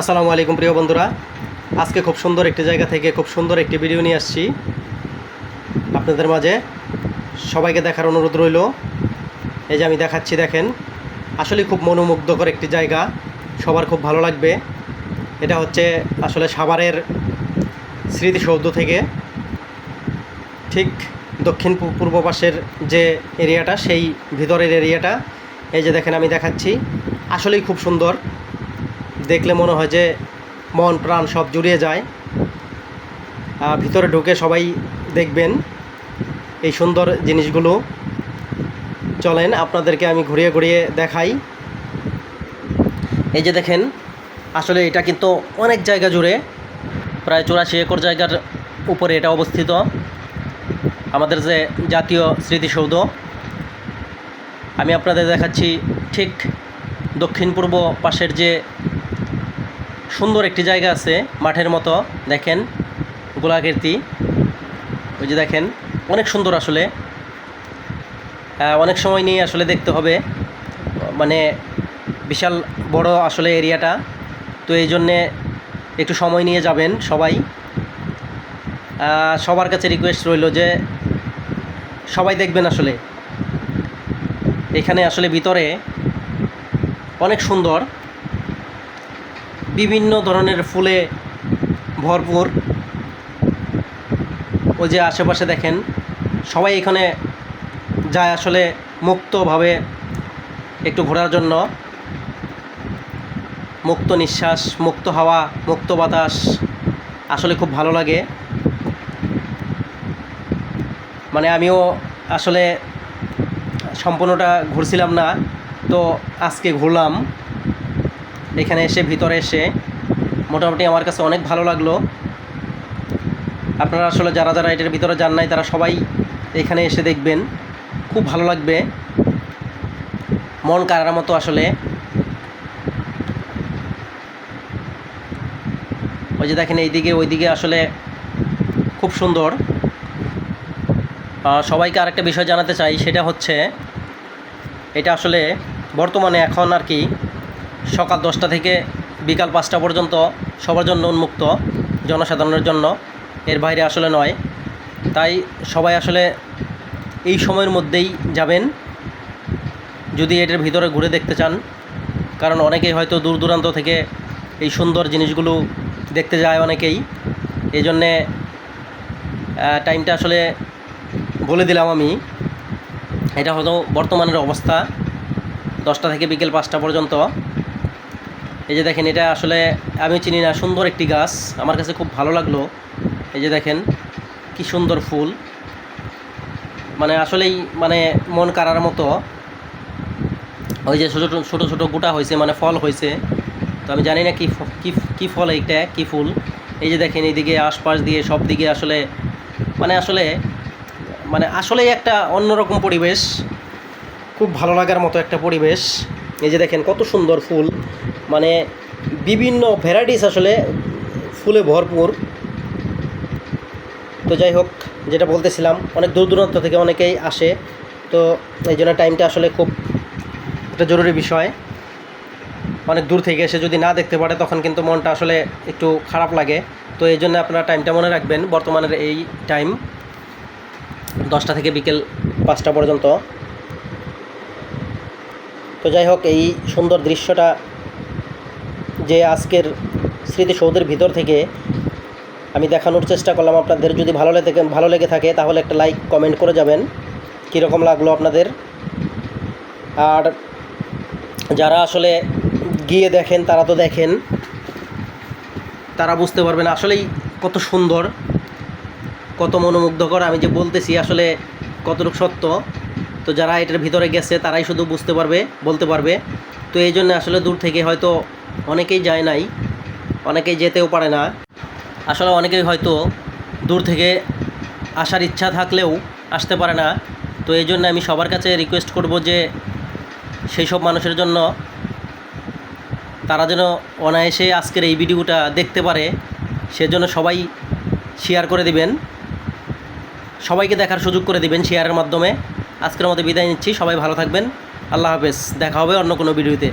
আসসালামু আলাইকুম প্রিয় বন্ধুরা। আজকে খুব সুন্দর একটি জায়গা থেকে খুব সুন্দর একটি ভিডিও নিয়ে আসছি। আপনাদের মাঝে সবাইকে দেখার অনুরোধ রইল। এই যে আমি দেখাচ্ছি, দেখেন, আসলে খুব মনোমুগ্ধকর একটি জায়গা। সবার খুব ভালো লাগবে। এটা হচ্ছে আসলে সাভারের স্মৃতিসৌধ থেকে ঠিক দক্ষিণ পূর্ব পাশের যে এরিয়াটা, সেই ভিতরের এরিয়াটা। এই যে দেখেন, আমি দেখাচ্ছি। আসলেই খুব সুন্দর। দেখলে মনে হয় যে মন, প্রাণ সব জুড়িয়ে যায়। ভিতরে ঢুকে সবাই দেখবেন এই সুন্দর জিনিসগুলো। চলেন, আপনাদেরকে আমি ঘুরিয়ে ঘুরিয়ে দেখাই। এই যে দেখেন, আসলে এটা কিন্তু অনেক জায়গা জুড়ে, প্রায় চুরাশি একর জায়গার উপরে এটা অবস্থিত। আমাদের যে জাতীয় স্মৃতিসৌধ, আমি আপনাদের দেখাচ্ছি ঠিক দক্ষিণ পূর্ব পাশের যে সুন্দর একটি জায়গা আছে মাঠের মতো। দেখেন গোলাকীর্তি ওই যে দেখেন, অনেক সুন্দর আসলে। অনেক সময় নিয়ে আসলে দেখতে হবে। মানে বিশাল বড় আসলে এরিয়াটা। তো এই জন্যে একটু সময় নিয়ে যাবেন সবাই। সবার কাছে রিকোয়েস্ট রইল যে সবাই দেখবেন আসলে। এখানে আসলে ভিতরে অনেক সুন্দর। বিভিন্ন ধরনের ফুলে ভরপুর। ওই যে আশেপাশে দেখেন, সবাই এখানে যায় আসলে মুক্তভাবে একটু ঘোরার জন্য। মুক্ত নিঃশ্বাস, মুক্ত হাওয়া, মুক্ত বাতাস আসলে খুব ভালো লাগে। মানে আমিও আসলে সম্পূর্ণটা ঘুরছিলাম না, তো আজকে ঘুরলাম। এখানে এসে, ভিতরে এসে মোটামুটি আমার কাছে অনেক ভালো লাগল। আপনারা আসলে যারা যারা এটার ভিতরে যান নাই, তারা সবাই এখানে এসে দেখবেন। খুব ভালো লাগবে। মন কারার মতো আসলে। ওই যে দেখেন, এইদিকে, ওইদিকে আসলে খুব সুন্দর। সবাইকে আরেকটা বিষয় জানাতে চাই, সেটা হচ্ছে, এটা আসলে বর্তমানে এখন আর কি সকাল দশটা থেকে বিকাল পাঁচটা পর্যন্ত সবার জন্য উন্মুক্ত জনসাধারণের জন্য। এর বাইরে আসলে নয়। তাই সবাই আসলে এই সময়ের মধ্যেই যাবেন। যদি এটার ভিতরে ঘুরে দেখতে চান, কারণ অনেকেই হয়তো দূর দূরান্ত থেকে এই সুন্দর জিনিসগুলো দেখতে যায় অনেকেই। এই জন্যে টাইমটা আসলে বলে দিলাম আমি। এটা হলো বর্তমানের অবস্থা। দশটা থেকে বিকেল পাঁচটা পর্যন্ত। এই যে দেখেন, এটা আসলে আমি চিনি না, সুন্দর একটি গাছ। আমার কাছে খুব ভালো লাগল। এই যে দেখেন, কি সুন্দর ফুল। মানে আসলেই মানে মন কারার মতো। ওই যে ছোটো ছোটো ছোটো গোটা হয়েছে মানে ফল হয়েছে। তো আমি জানি না কি কি ফল এইটা, কি ফুল। এই যে দেখেন, এইদিকে আশপাশ দিয়ে, সব দিকে আসলে মানে আসলে মানে আসলেই একটা অন্যরকম পরিবেশ। খুব ভালো লাগার মতো একটা পরিবেশ। এই যে দেখেন কত সুন্দর ফুল। মানে বিভিন্ন ভ্যারাইটিস আসলে ফুলে ভরপুর। তো যাই হোক, যেটা বলতেছিলাম, অনেক দূর দূরান্ত থেকে অনেকেই আসে। তো এই জন্য টাইমটা আসলে খুব একটা জরুরি বিষয়। অনেক দূর থেকে এসে যদি না দেখতে পারে, তখন কিন্তু মনটা আসলে একটু খারাপ লাগে। তো এই জন্য আপনারা টাইমটা মনে রাখবেন, বর্তমানের এই টাইম দশটা থেকে বিকেল পাঁচটা পর্যন্ত। তো যাই হোক, এই সুন্দর দৃশ্যটা যে আজকের স্মৃতিসৌধের ভিতর থেকে আমি দেখানোর চেষ্টা করলাম। আপনাদের যদি ভালো লেগে ভালো লেগে থাকে, তাহলে একটা লাইক কমেন্ট করে যাবেন। কীরকম লাগল আপনাদের? আর যারা আসলে গিয়ে দেখেন, তারা তো দেখেন, তারা বুঝতে পারবেন আসলেই কত সুন্দর, কত মনোমুগ্ধকর। আমি যে বলতেছি, আসলে কতটুকু সত্য তো যারা এটার ভিতরে গেছে, তারাই শুধু বুঝতে পারবে, বলতে পারবে। তো এই জন্য আসলে দূর থেকে হয়তো অনেকেই যায় নাই, অনেকেই যেতেও পারে না। আসলে অনেকেই হয়তো দূর থেকে আসার ইচ্ছা থাকলেও আসতে পারে না। তো এই জন্য আমি সবার কাছে রিকোয়েস্ট করব যে, সেই সব মানুষের জন্য তারা যেন অনায়াসে আজকের এই ভিডিওটা দেখতে পারে, সেজন্য সবাই শেয়ার করে দিবেন। সবাইকে দেখার সুযোগ করে দিবেন শেয়ারের মাধ্যমে। আজকের মতো বিদায় নিচ্ছি সবাই ভালো থাকবেন। আল্লাহ হাফেজ দেখা হবে অন্য কোনো ভিডিওতে।